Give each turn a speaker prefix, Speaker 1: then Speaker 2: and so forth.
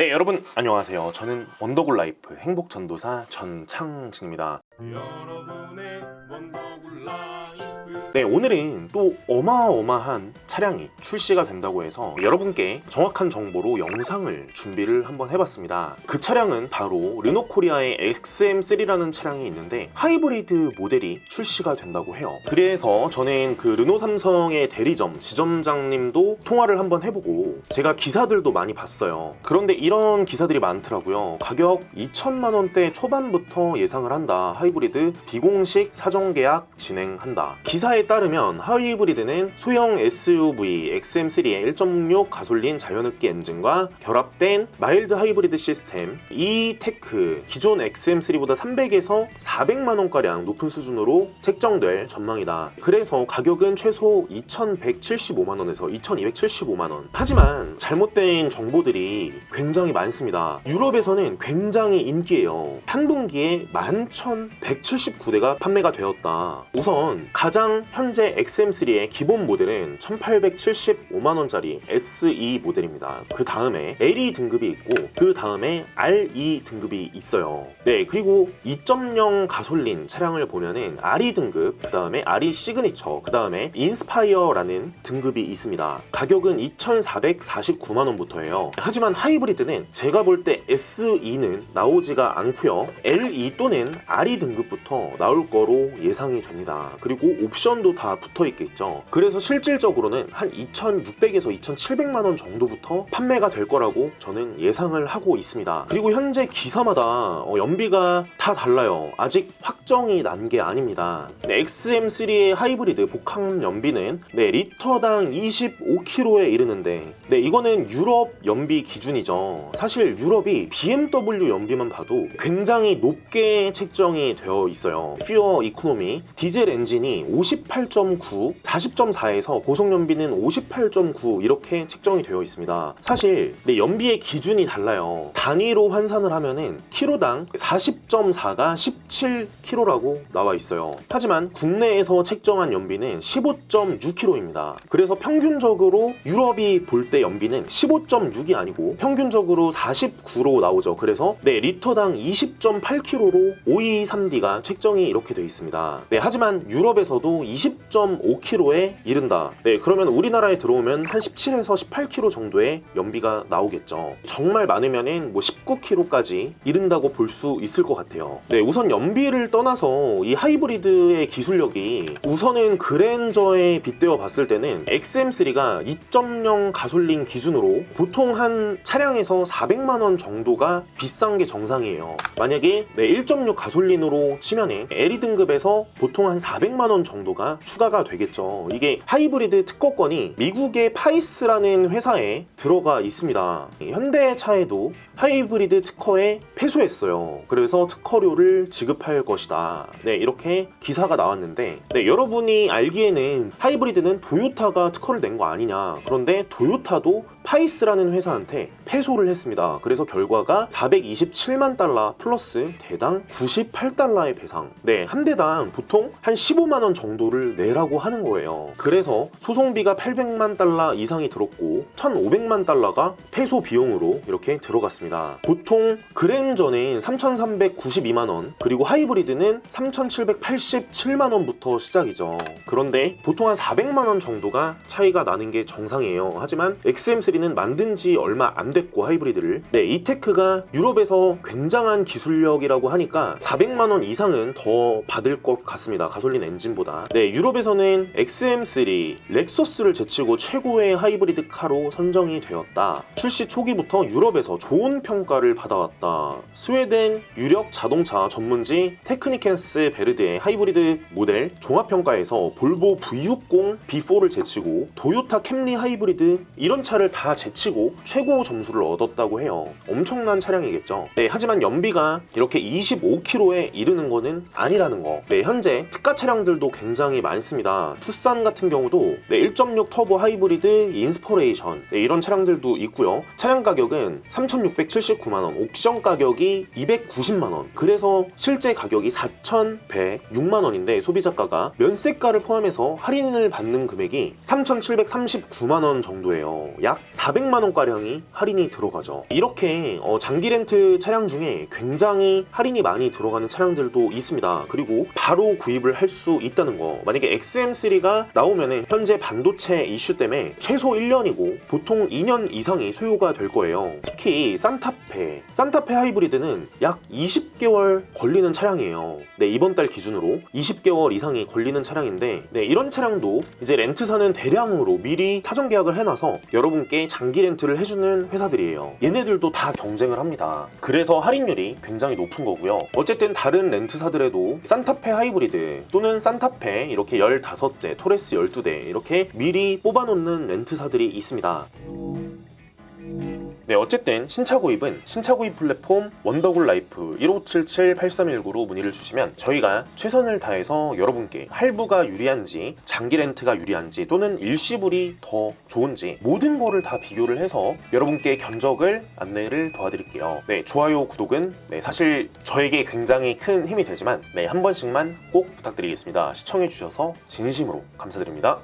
Speaker 1: 네 여러분 안녕하세요. 저는 원더골 라이프 행복 전도사 전창진입니다.
Speaker 2: 여러분의 라이프
Speaker 1: 네 오늘은 또 어마어마한 차량이 출시가 된다고 해서 여러분께 정확한 정보로 영상을 준비를 한번 해봤습니다. 그 차량은 바로 르노 코리아의 XM3라는 차량이 있는데 하이브리드 모델이 출시가 된다고 해요. 그래서 저는 그 르노 삼성의 대리점 지점장님도 통화를 한번 해보고 제가 기사들도 많이 봤어요. 그런데 이런 기사들이 많더라고요. 가격 2천만 원대 초반부터 예상을 한다. 하이브리드 비공식 사전 계약 진행한다. 기사에 따르면 하이브리드는 소형 SUV XM3의 1.6 가솔린 자연흡기 엔진과 결합된 마일드 하이브리드 시스템 E-테크 기존 XM3보다 300에서 400만 원가량 높은 수준으로 책정될 전망이다. 그래서 가격은 최소 2,175만 원에서 2,275만 원. 하지만 잘못된 정보들이 굉장히 많습니다. 유럽에서는 굉장히 인기예요. 한 분기에 11,179대가 판매가 되었다. 우선 가장 현재 XM3의 기본 모델은 1,875만 원짜리 SE 모델입니다. 그 다음에 LE 등급이 있고 그 다음에 RE 등급이 있어요. 네, 그리고 2.0 가솔린 차량을 보면은 RE 등급, 그 다음에 RE 시그니처, 그 다음에 인스파이어라는 등급이 있습니다. 가격은 2,449만 원부터예요. 하지만 하이브리드는 제가 볼 때 SE는 나오지가 않고요. LE 또는 RE 등급부터 나올 거로 예상이 됩니다. 그리고 옵션 도 다 붙어 있겠죠. 그래서 실질적으로는 한 2,600에서 2,700만 원 정도부터 판매가 될 거라고 저는 예상을 하고 있습니다. 그리고 현재 기사마다 어, 연비가 다 달라요. 아직 확정이 난 게 아닙니다. 네, XM3의 하이브리드 복합 연비는 네, 리터당 25km에 이르는데 네, 이거는 유럽 연비 기준이죠. 사실 유럽이 BMW 연비만 봐도 굉장히 높게 책정이 되어 있어요. 퓨어 이코노미 디젤 엔진이 58.9, 40.4에서 고속 연비는 58.9 이렇게 책정이 되어 있습니다. 사실 네, 연비의 기준이 달라요. 단위로 환산을 하면은 키로당 40.4가 17km라고 나와 있어요. 하지만 국내에서 책정한 연비는 15.6km입니다. 그래서 평균적으로 유럽이 볼 때 연비는 15.6이 아니고 평균적으로 49로 나오죠. 그래서 네, 리터당 20.8km로 523D가 책정이 이렇게 되어 있습니다. 네, 하지만 유럽에서도 20.5km에 이른다. 네, 그러면 우리나라에 들어오면 한 17에서 18km 정도의 연비가 나오겠죠. 정말 많으면은 뭐 19km까지 이른다고 볼 수 있을 것 같아요. 네, 우선 연비를 떠나서 이 하이브리드의 기술력이 우선은 그랜저에 빗대어 봤을 때는 XM3가 2.0 가솔린 기준으로 보통 한 차량에서 400만 원 정도가 비싼 게 정상이에요. 만약에 네, 1.6 가솔린으로 치면은 LE 등급에서 보통 한 400만 원 정도가 추가가 되겠죠. 이게 하이브리드 특허권이 미국의 파이스라는 회사에 들어가 있습니다. 현대차에도 하이브리드 특허에 패소했어요. 그래서 특허료를 지급할 것이다. 네, 이렇게 기사가 나왔는데, 네, 여러분이 알기에는 하이브리드는 도요타가 특허를 낸 거 아니냐. 그런데 도요타도 파이스라는 회사한테 패소를 했습니다. 그래서 결과가 427만 달러 플러스 대당 98달러의 배상. 네, 한 대당 보통 한 15만 원 정도를 내라고 하는 거예요. 그래서 소송비가 800만 달러 이상이 들었고 1,500만 달러가 패소 비용으로 이렇게 들어갔습니다. 보통 그랜저는 3,392만 원, 그리고 하이브리드는 3,787만 원부터 시작이죠. 그런데 보통 한 400만 원 정도가 차이가 나는 게 정상이에요. 하지만 XM3 는 만든 지 얼마 안 됐고 하이브리드를 네, 이테크가 유럽에서 굉장한 기술력이라고 하니까 400만 원 이상은 더 받을 것 같습니다. 가솔린 엔진보다. 네, 유럽에서는 XM3, 렉서스를 제치고 최고의 하이브리드 카로 선정이 되었다. 출시 초기부터 유럽에서 좋은 평가를 받아왔다. 스웨덴 유력 자동차 전문지 테크니켄스 베르드의 하이브리드 모델 종합평가에서 볼보 V60 B4를 제치고 도요타 캠리 하이브리드 이런 차를 다 제치고 최고 점수를 얻었다고 해요. 엄청난 차량이겠죠. 네, 하지만 연비가 이렇게 25km에 이르는 거는 아니라는 거. 네, 현재 특가 차량들도 굉장히 많습니다. 투싼 같은 경우도 네, 1.6 터보 하이브리드 인스퍼레이션 네, 이런 차량들도 있고요. 차량 가격은 3,679만 원, 옵션 가격이 290만 원. 그래서 실제 가격이 4,106만 원인데 소비자가가 면세가를 포함해서 할인을 받는 금액이 3,739만 원 정도예요. 약 400만 원 가량이 할인이 들어가죠. 이렇게 어, 장기 렌트 차량 중에 굉장히 할인이 많이 들어가는 차량들도 있습니다. 그리고 바로 구입을 할 수 있다는 거. 만약에 XM3가 나오면은 현재 반도체 이슈 때문에 최소 1년이고 보통 2년 이상이 소요가 될 거예요. 특히 산타페, 산타페 하이브리드는 약 20개월 걸리는 차량이에요. 네, 이번 달 기준으로 20개월 이상이 걸리는 차량인데 네, 이런 차량도 이제 렌트사는 대량으로 미리 사전 계약을 해놔서 여러분께 장기 렌트를 해주는 회사들이에요. 얘네들도 다 경쟁을 합니다. 그래서 할인율이 굉장히 높은 거고요. 어쨌든 다른 렌트사들에도 산타페 하이브리드 또는 산타페 이렇게 15대, 토레스 12대 이렇게 미리 뽑아놓는 렌트사들이 있습니다. 네, 어쨌든 신차 구입은 신차 구입 플랫폼 원더굴 라이프 1577-8319로 문의를 주시면 저희가 최선을 다해서 여러분께 할부가 유리한지 장기 렌트가 유리한지 또는 일시불이 더 좋은지 모든 거를 다 비교를 해서 여러분께 견적을 안내를 도와드릴게요. 네, 좋아요, 구독은 네, 사실 저에게 굉장히 큰 힘이 되지만 네, 한 번씩만 꼭 부탁드리겠습니다. 시청해 주셔서 진심으로 감사드립니다.